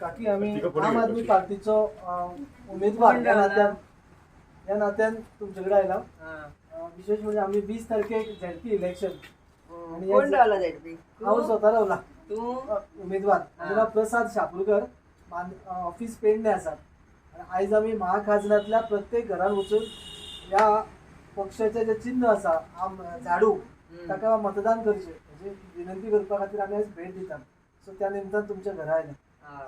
की आम्ही आम आदमी पार्टीचो उमेदवार या नात्यान या नात्यान तुमच्याकडे आयला हा. विशेष म्हणजे आम्ही वीस तारखेक झेडपी इलेक्शन हो. आणि कोण या- रावला झेडपी हांव स्वता रावला तू? उमेदवार. म्हजे नाव प्रसाद शापूरकर ऑफिस पेडणे आसा आणि आयज आमी महाखाजनातल्या प्रत्येक घरान वचून या पक्षाचें जे चिन्ह आसा आम झाडू. ताका मतदान करचें म्हणजे विनंती करपा खातीर आमी आयज भेट दितात. सो त्या निमतान तुमच्या घरा आयले.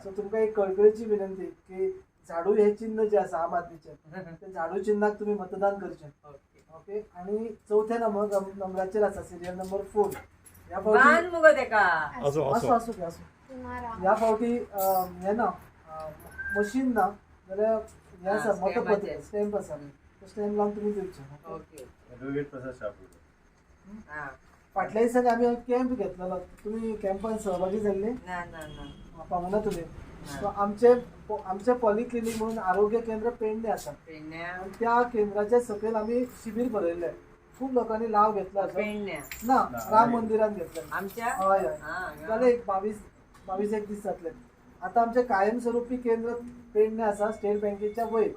सो तुमकां एक कळकळीची विनंती की झाडू हे चिन्ह जे आसा आम आदमीचें ते झाडू चिन्हाक तुम्ही मतदान करचें ओके. ओके? आणि चौथ्या नंबर नंबराचेर आसा सिरियल नंबर फोर या बांद फावटी मुगो तेका या फावटी हे ना मशीन ना जाल्यार हे आसा मतपत्र. स्टॅम्प आसा तो स्टॅम्प लावन तुमी दिवचे ओके. फाटल्या दिसांनी आमी कॅम्प घेतलेलो तुमी कॅम्पान सहभागी जाल्ले ना ना ना. पावना तुमी सो आमचे आमचे पॉलिक्लिनीक म्हणून आरोग्य केंद्र पेडणे आसा पेडण्या. त्या केंद्राच्या सकयल आम्ही शिबिर भरयले खूप लोकांनी लाव घेतला असो. पेडण्या. ना राम मंदिरात घेतलं. आमच्या? हय हय. हा जाले एक बावीस बावीस एक दीस जातले आता आमचे कायमस्वरूपी केंद्र पेडणे आसा स्टेट बँकेच्या वयर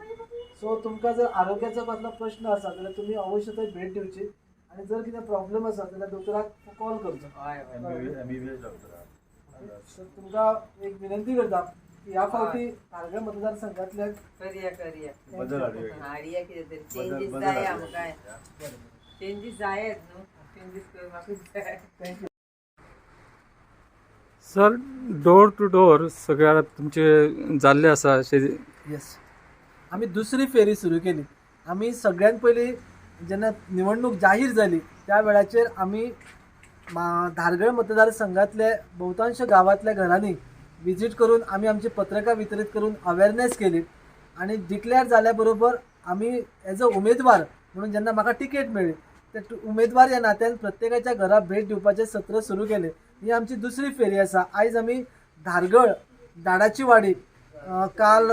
सो तुमकां जर आरोग्याचो कसलो प्रश्न आसा जाल्यार तुमी अवश्य थंय भेट दिवची आणि जर कितें प्रॉब्लेम आसा जाल्यार दोतोराक कॉल करचो हय सो तुमकां एक विनंती करता की ह्या फावटी खारघर मतदारसंघातल्या करया करया. बदल हाडूया कितें तरी चेंजीस जाय. आमकां चेंजीस जायत न्हू चेंजीस जाय thank you sir door to door सगळ्या तुमचे जाल्ले आसा अशें येस आम्ही दुसरी फेरी सुरू केली. आम्ही सगळ्यात पयलीं जेन्ना निवडणूक जाहीर जाली त्या वेळाचेर आमी मा- धारगळ मतदारसंघातल्या बहुतांश गावातल्या घरांनी विजीट करून आमी आमची पत्रकां वितरीत करून अवेरनेस केली. आणि डिक्लेअर जाल्या बरोबर आमी एज अ उमेदवार म्हणून जेन्ना म्हाका तिकेट मेळ्ळी ते उमेदवार या नात्यान प्रत्येकाच्या घरा भेट दिवपाचें सत्र सुरू केले. ही आमची दुसरी फेरी आसा आयज आमी धारगळ दाडाची वाडी काल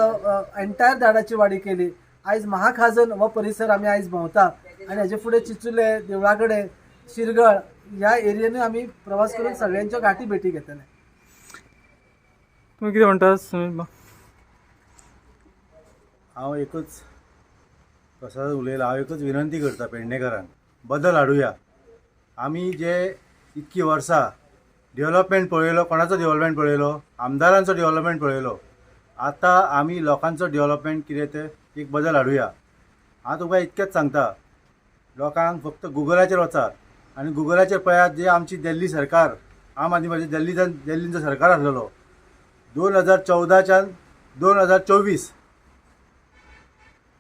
एंटायर दाडाची वाडी केली. आयज महाखाजन हो परिसर आमी आयज भोंवता. आनी हेजे फुडें चिचुले देवळा कडेन शिरगळ ह्या एरियेनी आमी प्रवास करून सगळ्यांच्यो गाठी भेटी घेतले तुमी कितें म्हणटा सुनील बा? हांव एकच प्रसाद उलयला हांव एकच विनंती करता पेडणेकरांक बदल हाडुया आमी जे इतकी वर्सां डेव्हलपमेंट पळयलो कोणाचो डेव्हलपमेंट पळयलो आमदारांचो डेव्हलपमेंट पळयलो आतां आमी लोकांचो डेव्हलपमेंट कितें ते एक बदल हाडुया हांव तुका इतकेंच सांगता लोकांक फक्त गुगलाचेर वचात. आनी गुगलाचेर पळयात जे आमची दिल्ली सरकार आम आदमी पार्टी दिल्लीच्यान दिल्लींचो सरकार आसलेलो. दोन हजार चवदाच्यान दोन हजार चोवीस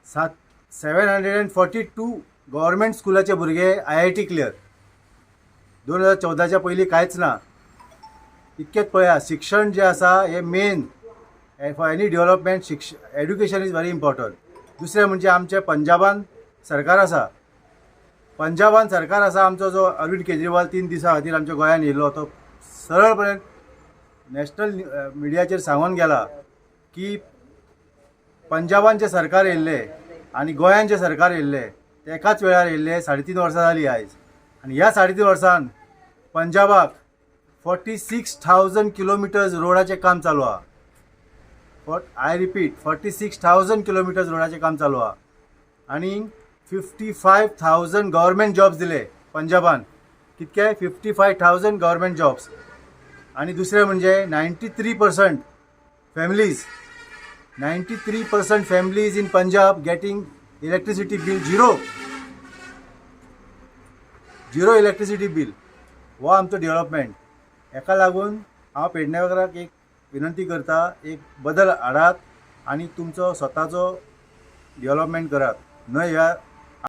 सात seven hundred and forty two government स्कुलाचे भुरगे आय आय टी क्लियर. दोन हजार चवदाच्या पयलीं कांयच ना. इतकेंच पळया शिक्षण जें आसा हें मेन. फॉर एनी डेवलॉपमेंट शिक्ष एड्युकेशन इज व्हेरी इम्पॉर्टंट. दुसरें म्हणजे आमचें पंजाबान सरकार आसा पंजाबान सरकार आसा आमचो जो अरविंद केजरीवाल तीन दिसां खातीर आमच्या गोंयांत येयल्लो तो सरळपणे नॅशनल मिडियाचेर सांगून गेला की पंजाबान जे सरकार येयल्ले आनी गोंयान जे सरकार येयल्ले ते एकाच वेळार येयल्ले साडे तीन वर्सां जालीं आयज. आनी ह्या साडे तीन वर्सान पंजाबाक फोर्टी सिक्स थावजंड किलोमिटर्स रोडाचें काम चालू आहा fought I repeat forty six thousand kilometres रोडाचें काम चालू आहा आनी fifty five thousand government jobs दिले. पंजाबान. कितके fifty five thousand government jobs आनी दुसरें म्हणजे ninety three percent families ninety three percent families in Punjab getting electricity bill zero zero electricity bill हो आमचो डेव्हलपमेंट हेका लागून हांव पेडणेकराक एक विनंती करता एक बदल हाडात आनी तुमचो स्वताचो डेव्हलपमेंट करात न ह्या